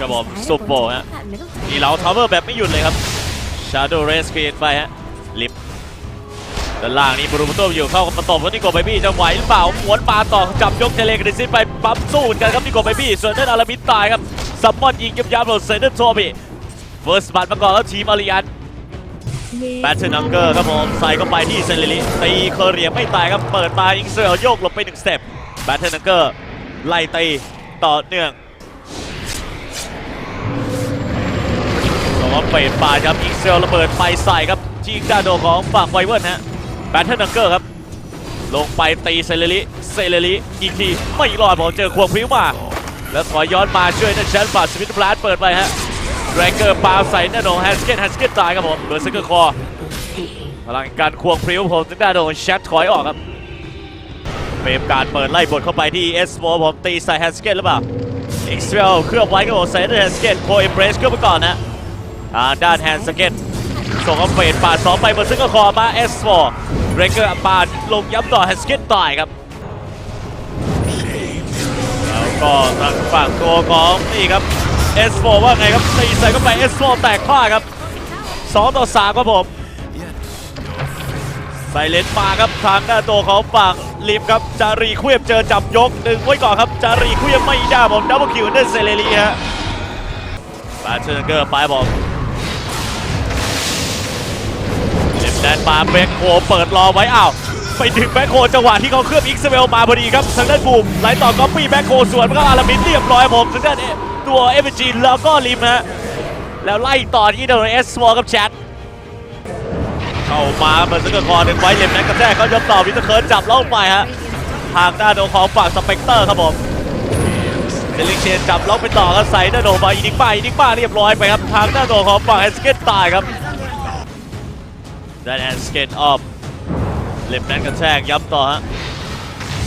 ครับผมซุปโปฮะนี่เราทาวเวอร์แบบไม่หยุดเลยครับ Shadow Race เปลี่ยนไปฮะลิฟด้านล่างนี้บรูโตอยู่เข้ากับประตบกับนิโกไบบี้จะไหวหรือเปล่าหวนปาต่อจับยกเทเลกริซิไปปั๊มสู้กันครับนิโกไบบี้ส่วนด้านอารามินตายครับซัมมอนยิงยับยับโดเซนเตอร์โทบีเฟิร์สบัตมาก่อนแล้วทีมอาริยันแบทเทนังเกอร์ครับผมใส่เข้าไปที่เซเลลิตีเคอร์เรียไม่ตายครับเปิดมาอิงเซลโยกหลบไปหนึ่งสเต็ปแบทเทนังเกอร์ไล่ตีต่อเนื่อง สองเฟดปาครับอีกเซลระเบิดไปใส่ครับจิงดาโดของฝั่งไวเวิร์นฮะแบทเทิลนังเกอร์ครับ ลงไปตีเซเลลิเซเลลิอีกทีไม่รอดผมเจอควงพริ้วมา แล้วถอยย้อนมาช่วยนันแชนบาสมิธพลาสเปิดไปฮะแรงเกอร์ปาใส่นาโดแฮนสเกตแฮนสเกตตายครับผมเบอร์ซึกเกอร์คอพลังการควงพริ้วผมจึงด้โดแชทถอยออกครับเฟรมการเปิดไล่บทเข้าไปที่เอสโผมตีใส่แฮนสเกตหรือเปล่าเอ็กซ์เวลเคลือบไว้ครับผมใส่แฮนสเกตโคเอมเบรสเคลือบไปก่อนนะ ด้านแฮนสเก็ตส่งเอาเฟดปาดสองไปบนซึ่งก็คอมา S4 เรเกอร์ปาดลงย้ำต่อแฮนสเก็ตตายครับแล้วก็ทางฝั่งตัวของนี่ครับ S4 ว่าไงครับตีใส่เข้าไป S4 แตกพลาดครับ2ต่อ3ครับผมใส่เลนมาครับทางด้านตัวของฝั่งลิฟครับจารีควียบเจอจับยกดึงไว้ก่อนครับจารีควียบไม่ได้ผมดับเบิลคิวได้เซเลรีฮะบาเชอร์เกอร์ไปบอก แดนมาแบ็คโคเปิดรอไว้อ้าวไปถึงแบ็คโคจังหวะที่เขาเคลือบอิกซ์เวลมาพอดีครับทางด้านบูมไหลต่อก๊อปปี้แบ็คโคสวนมันก็อารามินเรียบร้อยผมทางด้านตัวเอฟจีแล้วก็ริมฮะแล้วไล่ต่อที่โดนเอสวอลกับแชทเข้ามาเบอร์ซึกเกอร์คอร์ดึงไว้เล็บแดนกระแทกเขายอมต่อวิทเคิร์นจับล่าไปฮะทางด้านโดของฝั่งสเปกเตอร์ครับผมเดลิเชนจับล็อกไปต่อกันใส่ด้านโดมาอีนิกบ้าอีนิกบ้าเรียบร้อยไปครับทางด้านโดของฝั่งแฮสเกตตายครับ ด้แอนสเกตออฟเล็บนั้นกระแทกย้ำต่อฮะ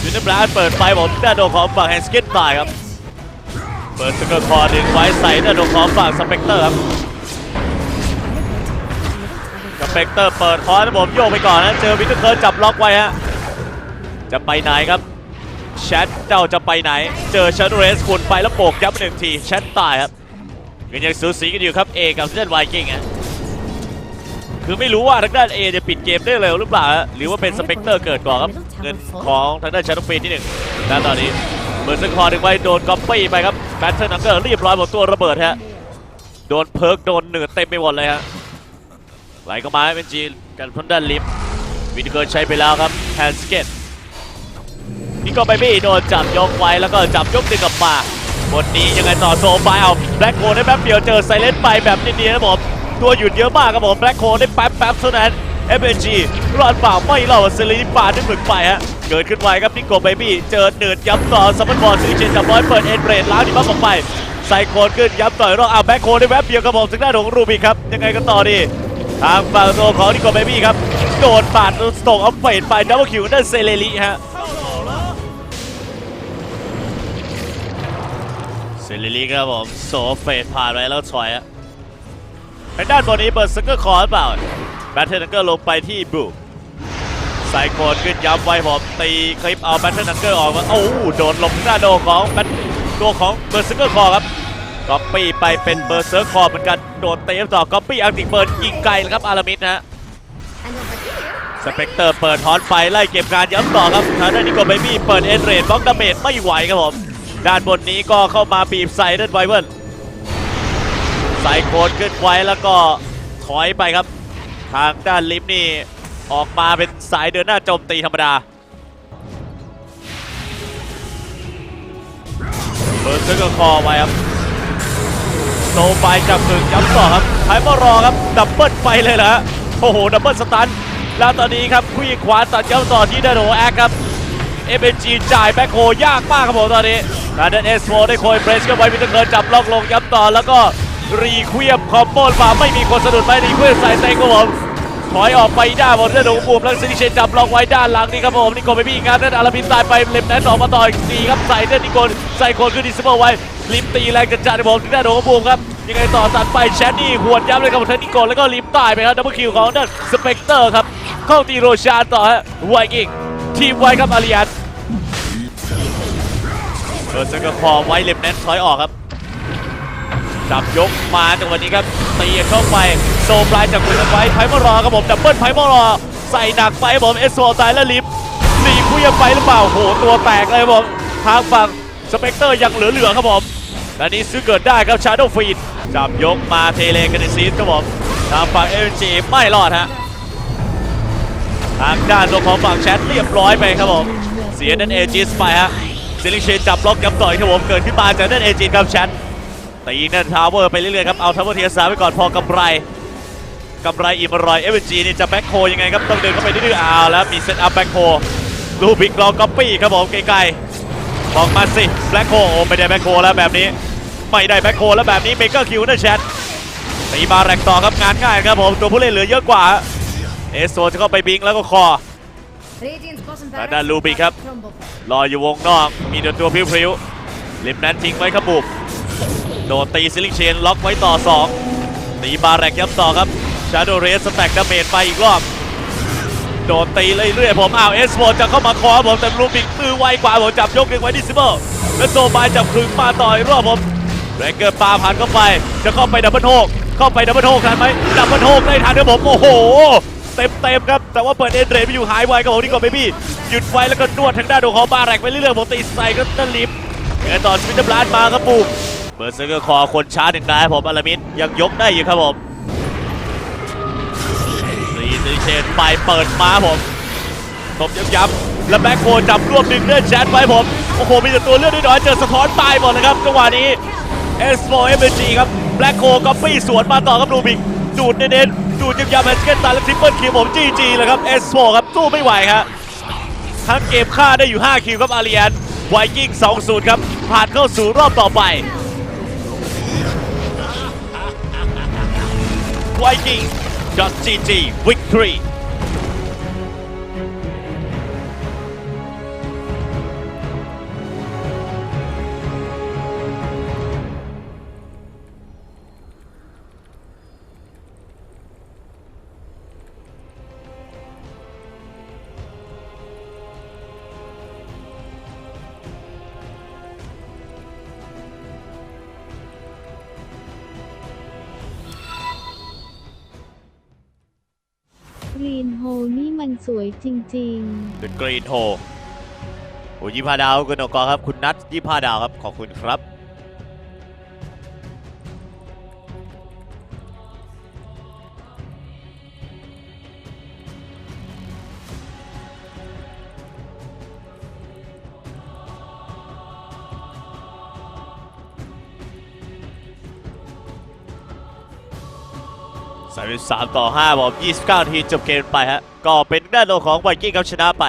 ยูนิบราเปิดไฟผมด้านโดของฝั่งแอนสเกตตายครับ เปิดสเกอร์คอร์ดึงไว้ใส่ด้านโดของฝั่งสเปกเตอร์ครับสเปกเตอร์เปิดคอร์นะผมโยกไปก่อนนะเจอวินเทอร์เคิร์จับล็อกไว้ฮะจะไปไหนครับแชทเจ้าจะไปไหน เจอชันเรสขุนไปแล้วโบกย้ำหนึ่งทีแชทตายครับยังยังสูสีกันอยู่ครับเอกับเซนไวกิ้งฮะ คือไม่รู้ว่าทางด้าน A จะปิดเกมได้เร็วหรือเปล่าฮะหรือว่าเป็นสเปกเตอร์เกิดก่อนครับเงินของทางด้านชาร์ลฟีที่หนึ่งและตอนนี้เบอร์ซึคอร์ดึงไว้โดนก๊อปปี้ไปครับแบทเทิลนังเกอร์เรียบร้อยหมดตัวระเบิดฮะโดนเพิร์กโดนเหนือเต็มไปหมดเลยฮะไหลเข้ามาให้เป็นจีกันพ้นด้านลิฟต์วินเกิร์ใช้ไปแล้วครับแฮนสเกตนี่ก็ไปบี้โดนจับยกไว้แล้วก็จับยกดึงกลับมาบทนี้ยังไงต่อโซไฟเอาแบล็คโคได้แป๊บเดียวเจอไซเลนไปแบบเนียนๆนะผม ตัวหยุดเยอะมากครับผมแบล็คโคได้แป๊บแป๊บเท่านั้น FNG รอดเปล่าไม่รอดเซรีป่าดึงหมึกไปฮะเกิดขึ้นไวครับนิโกเบบี้เจอเนืดย้ำต่อซัมมอนบอลซีเจนจับร้อยเปิดเอ็นเบรดล้างดีบัฟออกไปใส่โคนขึ้นย้ำต่อยรอบเอาแบ็คโคได้แวบเดียวครับผมถึงหน้าของรูบิกครับยังไงกันต่อดีทางฝั่งตัวของนิโกเบบี้ครับโดนปาดสโตกเอาเฟดไปดับเบิลคิวนั่นเซเลลีฮะเซเลลีครับผมโซเฟดผ่านไปแล้วถอยอะางด้านบนนี้เปิดสเกอร์คอร์เปล่าแบทเทิลนังเกอร์ลงไปที่บลูไซโคนขึ้นย้ำไว้ผมตีคลิปเอาแบทเทิลนังเกอร์ออกมาโอ้โดนลงหน้าโดของแบทตัวของเบอร์สเกอร์คอร์ครับก๊อปปี้ไปเป็นเบอร์เซอร์คอร์เหมือนกันโดนเตะต่อก๊อปปี้อังติเบิร์นยิงไกลเลยครับอารามิดนะสเปกเตอร์เปิดฮอนไฟไล่เก็บการย้ำต่อครับทางด้านนิโกเบบี้เปิดเอ็นเรดบล็อกดาเมจไม่ไหวครับผมด้านบนนี้ก็เข้ามาบีบใส่เด้านไวเวิร์น ใส่โคนขึ้นไว้แล้วก็ถอยไปครับ ทางด้านลิฟนี่ออกมาเป็นสายเดินหน้าโจมตีธรรมดาเปิร์ดซึ่งก็คอไว้ครับโซไฟจับถึงย้ำต่อครับไทมารอครับดับเบิลไปเลยนะฮะโอ้โหดับเบิลสตันแล้วตอนนี้ครับคุยขวาตัดย้ำต่อที่ดานโอแอคครับเอเบจีจ่ายแบ็คโฮยากมากครับผมตอนนี้การเดนเอสโฟได้โคยเบรสก็ไว้มิเตอร์เกินจับล็อกลงย้ำต่อแล้วก็ รีเควียมคอมโบมาไม่มีคนสะดุดไปรีเควียมใส่เต็งครับผมถอยออกไปได้บอลเรื่องของบูมแล้วซิลิเชนจับล็อกไว้ด้านหลังนี่ครับผมนิโกไปบี้งานนั้นอาราบินตายไปเล็มนั้นออกมาต่ออีกทีครับใส่เดนนิโกลใส่คนขึ้นดิสเบอร์ไว้ลิมตีแรงจัดจ้านครับผมที่ด้านของบูมครับยังไงต่อตัดไปแชนนี่หวนย้ำเลยครับผมเทนนิโกลแล้วก็ลิมตายไปครับดับเบิลคิวของด้านสเปกเตอร์ครับเข้าตีโรชานต่อฮะไวกิ้งทีมไว้ครับอาริยันเออเซนก็คอไว้เล็บแน่นถอยออกครับ จับยกมาจังหวะนี้ครับตีเข้าไปโซปลายจากมือไว้ไพมอรอครับผมดับเบิลไพมอรอใส่หนักไปครับผมเอสโซตายแล้วลิฟต์หนีคุยไปหรือเปล่าโหตัวแตกเลยครับผมทางฝั่งสเปกเตอร์ยังเหลือๆครับผมและนี้ซื้อเกิดได้ครับชาโดฟีดจับยกมาเทเลกันในซีสครับผมทางฝั่งเอเนจีไม่รอดฮะทางด้านตัวของฝั่งแชทเรียบร้อยไปครับผมเสียนั่นเอจิสไปฮะซิลิเชนจับล็อกยับต่อยครับผมเกิดขึ้นมาจากนั่นเอจินครับแชท ตีนั่นทาวเวอร์ไปเรื่อยๆครับ เอาทาวเวอร์เทียสาไปก่อนพอกำไรกำไรอิมรอยเอเวนจีนี่จะแบ็คโคยังไงครับ ต้องเดินเข้าไปดื้อๆเอาแล้วมีเซตอัพแบ็คโคลูบิกลองก๊อปปี้ครับผมไกลๆบอกมาสิแบ็คโคโอ้ไม่ได้แบ็คโคแล้วแบบนี้ ไม่ได้แบ็คโคแล้วแบบนี้เมเกอร์คิวนะแชทตีมาแรกต่อครับงานง่ายครับผมตัวผู้เล่นเหลือเยอะกว่าเอสโซจะเข้าไปบิงแล้วก็คอแล้วด้านลูบิกครับรออยู่วงนอกมีแต่ตัวพริ้วๆลิมนั้นทิ้งไว้ครับบุบ โดนตีซิลิเชนล็อกไว้ต่อ 2 ตีบาแรกย้ำต่อครับชาโดเรสสแต็กดาเมจไปอีกรอบ โดนตีเรื่อยๆผมอ้าวเอสโฟจะเข้ามาคอผมแต่ลูบิกมือไวกว่าผมจับยกดึงไว้ดิซิเบิลแล้วโซบายจับคลึงมาต่ออีกรอบผมแบรกเกอร์ปาผ่านเข้าไป จะเข้าไปดับเบิลโฮกเข้าไปดับเบิลโฮกทันไหมดับเบิลโฮกได้ทันครับผมโอ้โหเต็มเต็มๆครับ แต่ว่าเปิดเอ็นเรย์ไปอยู่หายไวครับผมนี่ก่อนเบบี้หยุดไว้แล้วก็นวดทางด้านของบาแรกไปเรื่อยๆผมตีใส่ก็นั่นลิฟเงินต่อสปินเตอร์บลาสมาครับปู บิร์ดเซอร์เกอร์คอคนช้าหนึ่งนายผมอารามิดยังยกได้อยู่ครับผมตีตีเชนไปเปิดมาผมตบย้ำๆแล้วแบ็คโคจับรวบดึงเลือดแชทไว้ผม โอ้โห มีแต่ตัวเลือดน้อยเจอสะท้อนตายหมดเลยครับจังหวะนี้ S4 MG ครับแบล็คโคก็ปี้สวนมาต่อครับลูบิกดูดเน้นๆดูดยำๆแฮนสเกตตายแล้วทริปเปิลคิวผม GG เลยครับ S4 ครับสู้ไม่ไหวครับทั้งเกมฆ่าได้อยู่ 5 คิวครับอารียนไวกิ้ง 2-0 ครับ ผ่านเข้าสู่รอบต่อไป Vikings got City, week 3. กรีนโฮนี่มันสวยจริงๆ The Green Hole โอ้ยี่ห้าดาวคุณโอกรครับ คุณนัทยี่ห้าดาวครับ ขอบคุณครับ 33 ต่อ 5 บอก 29 ทีจบเกมไปฮะ ก็เป็นด้านโลของไวกิ้งครับชนะไป